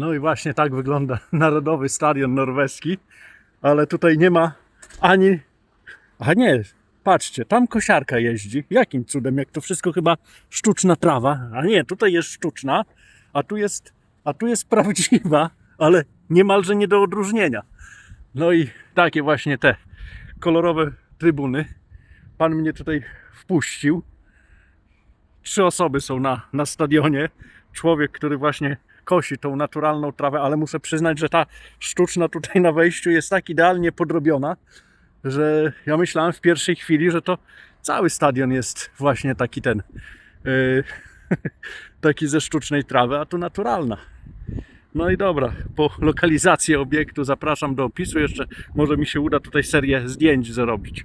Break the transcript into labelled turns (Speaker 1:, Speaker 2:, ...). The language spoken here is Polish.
Speaker 1: No i właśnie tak wygląda Narodowy Stadion Norweski, ale tutaj nie ma ani... A nie, patrzcie, tam kosiarka jeździ. Jakim cudem, jak to wszystko chyba sztuczna trawa. A nie, tutaj jest sztuczna, a tu jest, a tu jest prawdziwa, ale niemalże nie do odróżnienia. No i takie właśnie te kolorowe trybuny. Pan mnie tutaj wpuścił. Trzy osoby są na, na stadionie. Człowiek, który właśnie kosi tą naturalną trawę, ale muszę przyznać, że ta sztuczna tutaj na wejściu jest tak idealnie podrobiona, że ja myślałem w pierwszej chwili, że to cały stadion jest właśnie taki ten, yy, taki ze sztucznej trawy, a tu naturalna. No i dobra, po lokalizację obiektu zapraszam do opisu. Jeszcze może mi się uda tutaj serię zdjęć zrobić.